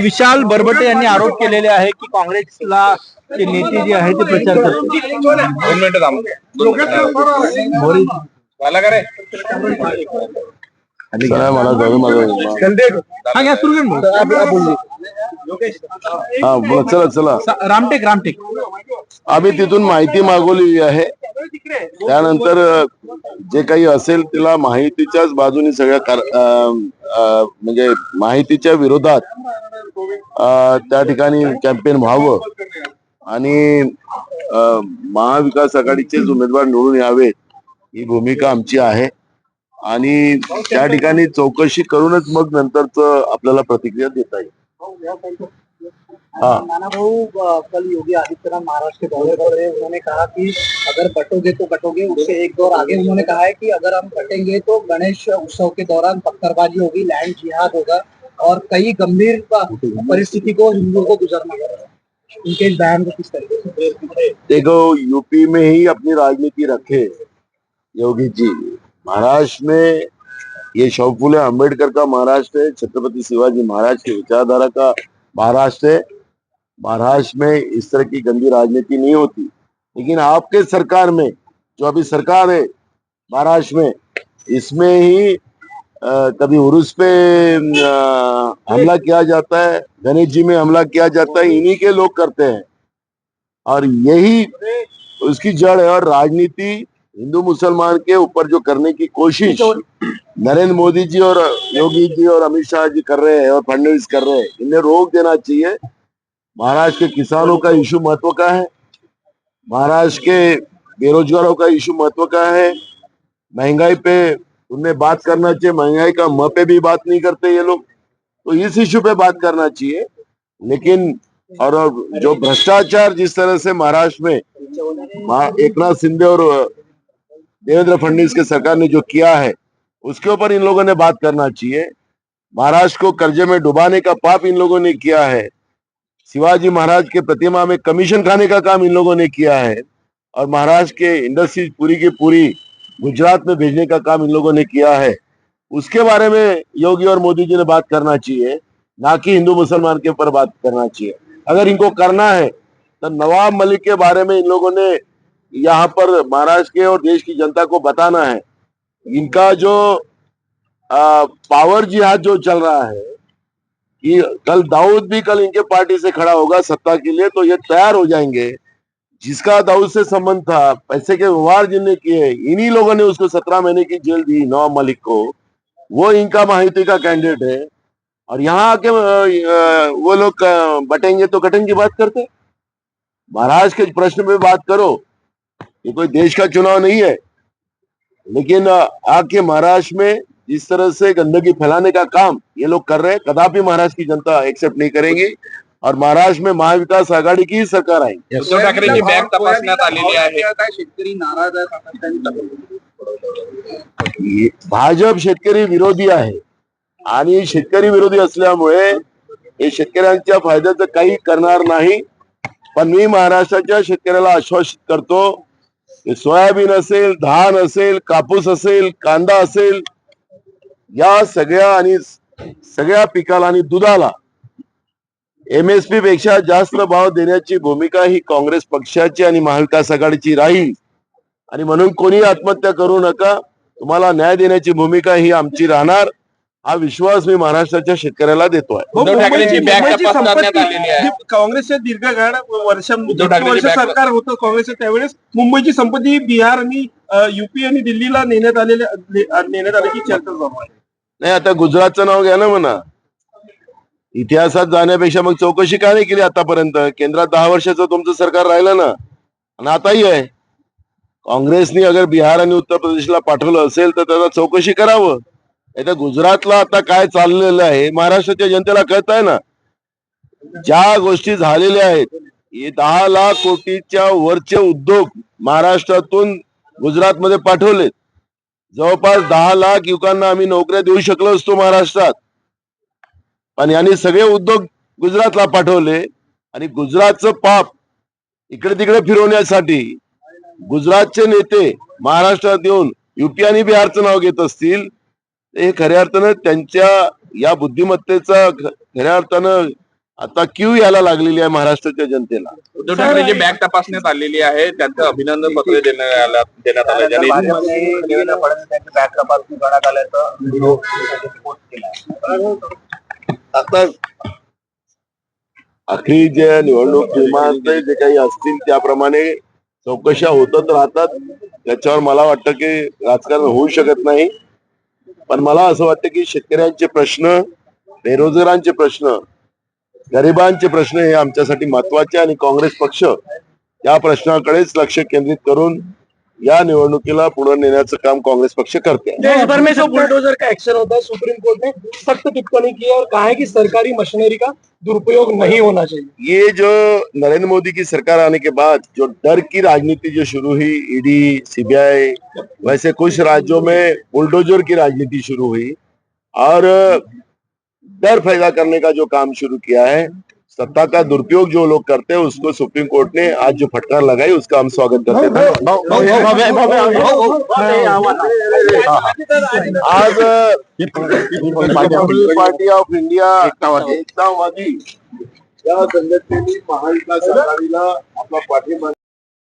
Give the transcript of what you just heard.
विशाल बरबटे यांनी आरोप केलेले आहे की काँग्रेसला नेते जे आहे ते प्रचार करतात चला चला. रामटेक रामटेक. आम्ही तिथून माहिती मागवली आहे. त्यानंतर जे काही असेल त्याला माहितीच्याच बाजूने सगळ्या म्हणजे माहितीच्या विरोधात त्या ठिकाणी कॅम्पेन व्हावं. आणि महाविकास आघाडीचेच उमेदवार निवडून यावेत ही भूमिका आमची आहे. आणि त्या ठिकाणी चौकशी करूनच मग नंतरच आपल्याला प्रतिक्रिया देता येईल. नाना भाऊ कल योगी आदित्यनाथ महाराष्ट्र के दौरे पर रहे उन्होंने कहा कि अगर बटोगे तो बटोगे उससे एक दौर आगे। उन्होंने कहा है कि अगर हम बटेंगे तो गणेश उत्सव के दौरान पत्थरबाजी होगी लैंड जिहाद होगा और कई गंभीर परिस्थिति को हिंदुओं को गुजरना पड़ेगा उनके बयान को किस तरीके से देखो यूपी में ही अपनी राजनीति रखे योगी जी। महाराष्ट्र में ये शौक फुले अंबेडकर का महाराष्ट्र है, छत्रपति शिवाजी महाराज की विचारधारा का महाराष्ट्र है। महाराष्ट्र में इस तरह की गंदी राजनीति नहीं होती। लेकिन आपके सरकार में, जो अभी सरकार है महाराष्ट्र में, इसमें ही कभी उर्स पे हमला किया जाता है, गणेश जी में हमला किया जाता है, इन्हीं के लोग करते हैं। और यही उसकी जड़ है और राजनीति हिंदू मुसलमान के ऊपर जो करने की कोशिश नरेंद्र मोदी जी और योगी जी और अमित शाह जी कर रहे हैं और फडनवीस कर रहे हैं इन्हें रोक देना चाहिए। महाराष्ट्र के किसानों का इशू महत्व का है महाराष्ट्र के बेरोजगारों का इशू महत्व का है महँगाई पे उन्हें बात करना चाहिए महँगाई का म पे भी बात नहीं करते ये लोग तो इस इशू पे बात करना चाहिए। लेकिन और जो भ्रष्टाचार जिस तरह से महाराष्ट्र में महा- एकनाथ शिंदे और देवेंद्र फडणवीस के सरकार ने जो किया है, उसके ऊपर इन लोगों ने बात करना चाहिए। महाराष्ट्र को कर्जे में डुबाने का पाप इन लोगों ने किया है। शिवाजी महाराज के प्रतिमा में कमीशन खाने का काम इन लोगों ने किया है और महाराष्ट्र के इंडस्ट्रीज़ पूरी की पूरी गुजरात में भेजने का काम इन लोगों ने किया है। उसके बारे में योगी और मोदी जी ने बात करना चाहिए, ना कि हिंदू मुसलमान के ऊपर बात करना चाहिए। अगर इनको करना है तो नवाब मलिक के बारे में इन लोगों ने यहाँ पर महाराष्ट्र के और देश की जनता को बताना है। इनका जो आ, पावर जिहाद जो चल रहा है कि कल दाऊद भी कल इनके पार्टी से खड़ा होगा सत्ता के लिए तो ये तैयार हो जाएँगे। जिसका दाऊद से संबंध था पैसे के व्यवहार जिनने किए इन्हीं लोगों ने उसको सत्रह महीने की जेल दी नवाब मलिक को। वो इनका माहिती का कैंडिडेट है। और यहाँ आके वो लोग बटेंगे तो कटेंगे की बात करते महाराष्ट्र के प्रश्न पे बात करो। ये कोई देश का चुनाव नहीं है। लेकिन आके महाराष्ट्र में जिस तरह से गंदगी फैलाने का काम ये लोग कर रहे हैं कदापि महाराष्ट्र की जनता एक्सेप्ट नहीं करेंगी और महाराष्ट्र में महाविकास आघाडी की सरकार आएगी। उद्धव ठाकरेंची बॅग तपासण्यात आलेली आहे शेतकरी नाराज़ आहेत आता त्यांनी हे भाजप शेतकरी विरोधी आहे आणि शेतकरी विरोधी असल्यामुळे हे शेतकऱ्यांच्या फायद्याचं काही करणार नाही. पण मी महाराष्ट्राच्या शेतकऱ्याला आश्वासित करतो सोयाबीन असेल धान असेल कापूस असेल कांदा असेल या सगळ्या आणि सगळ्या पिकाला आणि दुधाला एमएसपी पेक्षा जास्त भाव देण्याची भूमिका ही काँग्रेस पक्षाची आणि महाविकास आघाडीची राहील. आणि म्हणून कोणी आत्महत्या करू नका. तुम्हाला न्याय देण्याची भूमिका ही आमची राहणार. हा विश्वास मी महाराष्ट्राच्या शेतकऱ्याला देतोय. उद्धव ठाकरेंची बॅग आलेली आहे. काँग्रेसच्या दीर्घकाळ वर्ष वर्ष सरकार होतं काँग्रेसचं त्यावेळेस. मुंबईची संपत्ती बिहार आणि युपी आणि दिल्लीला नेण्यात आलेल्या ने- नेण्यात आल्याची चर्चा चालू आहे. नाही आता गुजरातचं नाव घ्या ना म्हणा. इतिहासात जाण्यापेक्षा मग चौकशी का नाही केली आतापर्यंत? केंद्रात दहा वर्षाचं तुमचं सरकार राहिलं ना. आणि आताही आहे. काँग्रेसनी अगर बिहार आणि उत्तर प्रदेशला पाठवलं असेल तर त्याला चौकशी करावं. नाही तर गुजरातला आता काय चाललेलं आहे महाराष्ट्राच्या जनतेला कळत आहे ना? ज्या गोष्टी झालेल्या आहेत हे दहा लाख कोटीच्या वरचे उद्योग महाराष्ट्रातून गुजरातमध्ये पाठवलेत. जवळपास दहा लाख युवकांना आम्ही नोकऱ्या देऊ शकलो असतो महाराष्ट्रात. पण यांनी सगळे उद्योग गुजरातला पाठवले. आणि गुजरातचं पाप इकडे तिकडे फिरवण्यासाठी गुजरातचे नेते महाराष्ट्रात येऊन युपी आणि बिहारचं नाव घेत असतील हे खऱ्या अर्थानं त्यांच्या या बुद्धिमत्तेचा खऱ्या अर्थानं आता क्यू यायला लागलेली आहे महाराष्ट्राच्या जनतेला. उद्धव ठाकरेंची बॅग तपासण्यात आलेली आहे. त्यांचं अभिनंदन पत्र देण्यात आलं देण्यात आलं ज्यांनी देवेंद्र फडणवीस यांची बॅग तपासणी करण्यात आल्याचं पोस्ट केलं आता आखरी जे निवडणूक विमानतळे जे काही असतील त्याप्रमाणे चौकशा होतच राहतात. त्याच्यावर मला वाटतं की राजकारण होऊ शकत नाही. पण मला असं वाटतं की शेतकऱ्यांचे प्रश्न बेरोजगारांचे प्रश्न गरिबांचे प्रश्न हे आमच्यासाठी महत्त्वाचे आणि काँग्रेस पक्ष या प्रश्नाकडेच लक्ष केंद्रित करून या निवडणुकीला पुढे नेण्याचं काम काँग्रेस पक्ष करते देश भर में जो बुलडोजर का एक्शन होता है सुप्रीम कोर्ट ने सख्त टिप्पणी की और कहा है कि सरकारी मशीनरी का दुरुपयोग नहीं होना चाहिए। ये जो नरेंद्र मोदी की सरकार आने के बाद जो डर की राजनीति जो शुरू हुई ईडी सीबीआई वैसे कुछ राज्यों में बुलडोजर की राजनीति शुरू हुई और डर पैदा करने का जो काम शुरू किया है सत्ता का दुरुपयोग जो लोग करते हैं उसको सुप्रीम कोर्ट ने आज जो फटकार लगाई उसका हम स्वागत करते हैं आज पीपल्स पार्टी ऑफ़ इंडिया एकतावादी या संघटनेने महाविकास आघाडीला आपला पाठिंबा